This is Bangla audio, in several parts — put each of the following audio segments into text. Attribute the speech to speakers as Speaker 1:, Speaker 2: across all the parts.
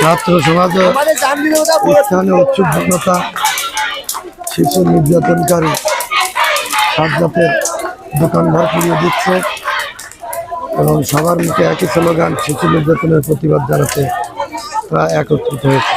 Speaker 1: ছাত্র সমাজে স্থানে উচ্চুক জনতা শিশু নির্যাতনকারী সাজ্জাতের দোকানঘর পুড়িয়ে দিচ্ছে এবং সবার মুখে একই স্লোগান শিশু নির্যাতনের প্রতিবাদ জানাতে তারা একত্রিত হয়েছে।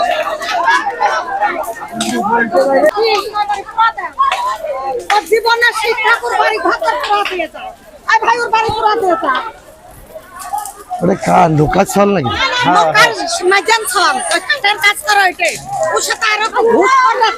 Speaker 2: জীবনের শিক্ষা করে বাড়ি ঘর পুরা দিয়ে যায় আর ভাই ওর বাড়ি পুরা দিয়ে যায়
Speaker 1: ওটা কার লোকাল ছল নাকি
Speaker 2: লোকাল মাইজান ছল কাজ করে ওইটাই ওর সাথে এরকম ভূত। করে।